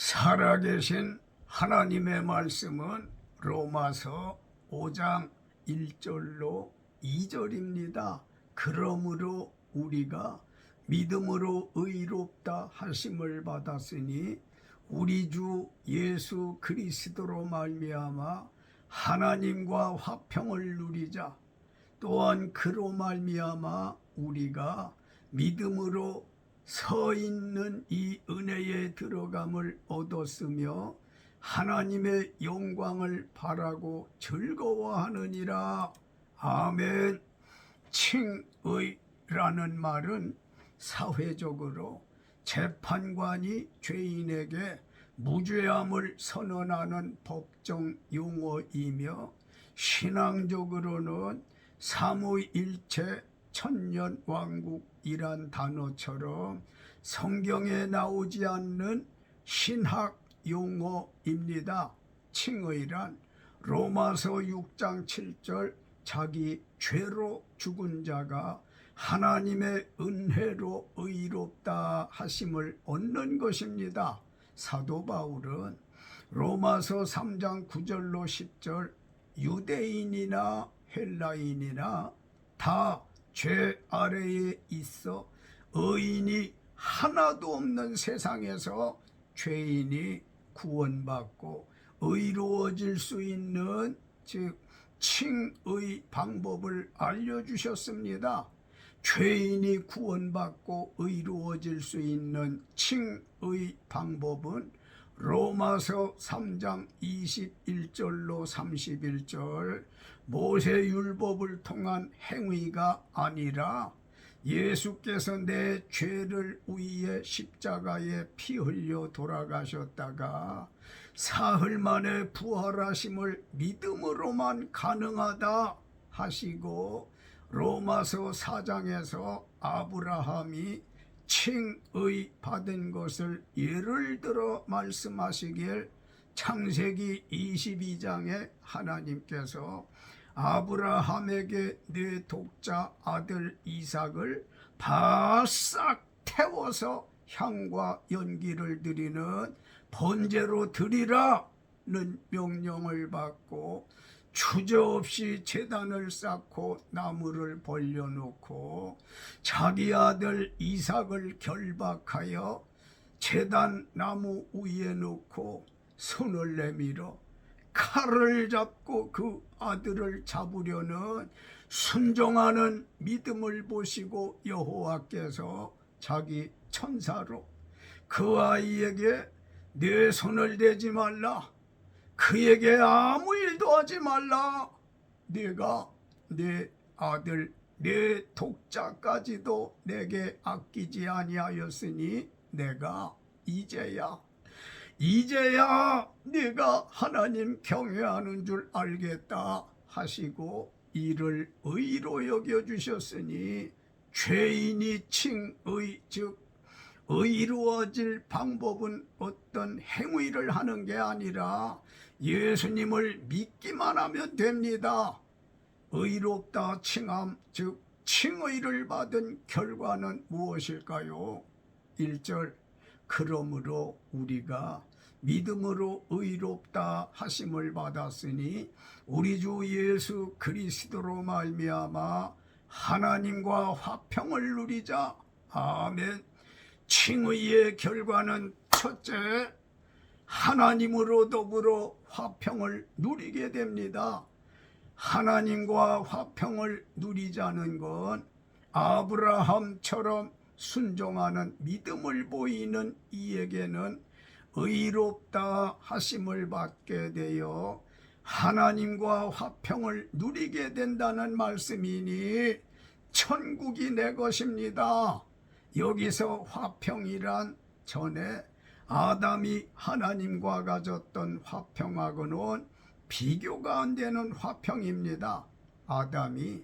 살아계신 하나님의 말씀은 로마서 5장 1절로 2절입니다. 그러므로 우리가 믿음으로 의롭다 하심을 받았으니 우리 주 예수 그리스도로 말미암아 하나님과 화평을 누리자. 또한 그로 말미암아 우리가 믿음으로 서 있는 이 은혜에 들어감을 얻었으며 하나님의 영광을 바라고 즐거워하느니라. 아멘. 칭의라는 말은 사회적으로 재판관이 죄인에게 무죄함을 선언하는 법정 용어이며 신앙적으로는 삼위일체 천년 왕국이란 단어처럼 성경에 나오지 않는 신학 용어입니다. 칭의란 로마서 6장 7절 자기 죄로 죽은 자가 하나님의 은혜로 의롭다 하심을 얻는 것입니다. 사도 바울은 로마서 3장 9절로 10절 유대인이나 헬라인이나 다 죄 아래에 있어 의인이 하나도 없는 세상에서 죄인이 구원받고 의로워질 수 있는 즉 칭의 방법을 알려주셨습니다. 죄인이 구원받고 의로워질 수 있는 칭의 방법은 로마서 3장 21절로 31절 모세 율법을 통한 행위가 아니라 예수께서 내 죄를 위해 십자가에 피 흘려 돌아가셨다가 사흘 만에 부활하심을 믿음으로만 가능하다 하시고 로마서 4장에서 아브라함이 칭의 받은 것을 예를 들어 말씀하시길 창세기 22장에 하나님께서 아브라함에게 내 독자 아들 이삭을 바싹 태워서 향과 연기를 드리는 번제로 드리라는 명령을 받고 주저없이 재단을 쌓고 나무를 벌려놓고 자기 아들 이삭을 결박하여 재단 나무 위에 놓고 손을 내밀어 칼을 잡고 그 아들을 잡으려는 순종하는 믿음을 보시고 여호와께서 자기 천사로 그 아이에게 내 손을 대지 말라 그에게 아무 일도 하지 말라. 내가 내 아들 내 독자까지도 내게 아끼지 아니하였으니 내가 이제야 이제야 네가 하나님 경외하는 줄 알겠다 하시고 이를 의로 여겨 주셨으니 죄인이 칭의 즉 의로워질 방법은 어떤 행위를 하는 게 아니라 예수님을 믿기만 하면 됩니다. 의롭다 칭함 즉 칭의를 받은 결과는 무엇일까요? 1절 그러므로 우리가 믿음으로 의롭다 하심을 받았으니 우리 주 예수 그리스도로 말미암아 하나님과 화평을 누리자 아멘 칭의의 결과는 첫째 하나님으로 더불어 화평을 누리게 됩니다 하나님과 화평을 누리자는 건 아브라함처럼 순종하는 믿음을 보이는 이에게는 의롭다 하심을 받게 되어 하나님과 화평을 누리게 된다는 말씀이니 천국이 내 것입니다. 여기서 화평이란 전에 아담이 하나님과 가졌던 화평하고는 비교가 안 되는 화평입니다. 아담이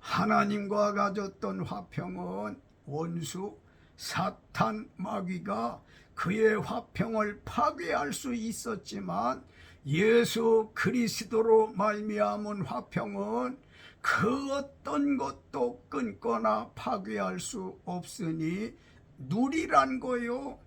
하나님과 가졌던 화평은 원수 사탄 마귀가 그의 화평을 파괴할 수 있었지만 예수 그리스도로 말미암은 화평은 그 어떤 것도 끊거나 파괴할 수 없으니 누리란 거요.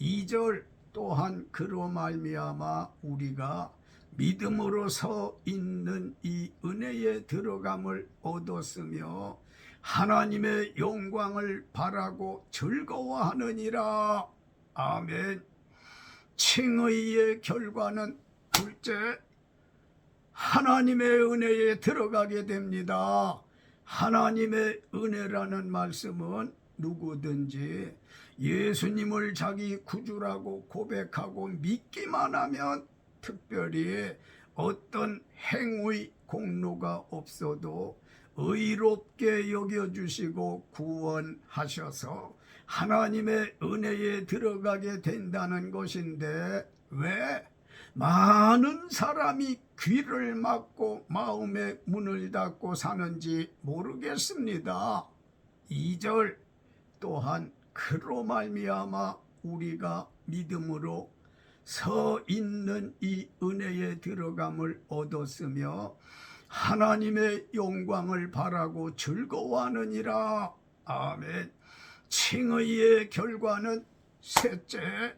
2절 또한 그로 말미암아 우리가 믿음으로 서 있는 이 은혜에 들어감을 얻었으며 하나님의 영광을 바라고 즐거워하느니라. 아멘. 칭의의 결과는 둘째, 하나님의 은혜에 들어가게 됩니다. 하나님의 은혜라는 말씀은 누구든지 예수님을 자기 구주라고 고백하고 믿기만 하면 특별히 어떤 행위 공로가 없어도 의롭게 여겨주시고 구원하셔서 하나님의 은혜에 들어가게 된다는 것인데 왜 많은 사람이 귀를 막고 마음의 문을 닫고 사는지 모르겠습니다. 2절 또한 그로 말미암아 우리가 믿음으로 서 있는 이 은혜에 들어감을 얻었으며 하나님의 영광을 바라고 즐거워하느니라. 아멘. 칭의의 결과는 셋째,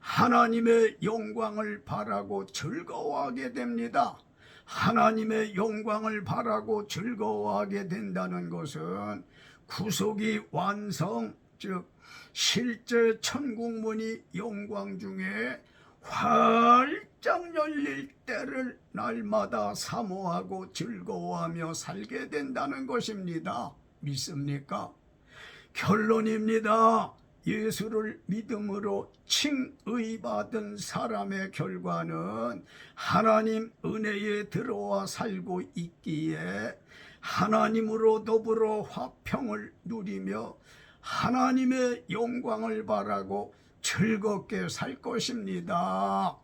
하나님의 영광을 바라고 즐거워하게 됩니다. 하나님의 영광을 바라고 즐거워하게 된다는 것은 구속이 완성, 즉 실제 천국문이 영광 중에 활짝 열릴 때를 날마다 사모하고 즐거워하며 살게 된다는 것입니다. 믿습니까? 결론입니다. 예수를 믿음으로 칭의받은 사람의 결과는 하나님 은혜에 들어와 살고 있기에 하나님으로 더불어 화평을 누리며 하나님의 영광을 바라고 즐겁게 살 것입니다.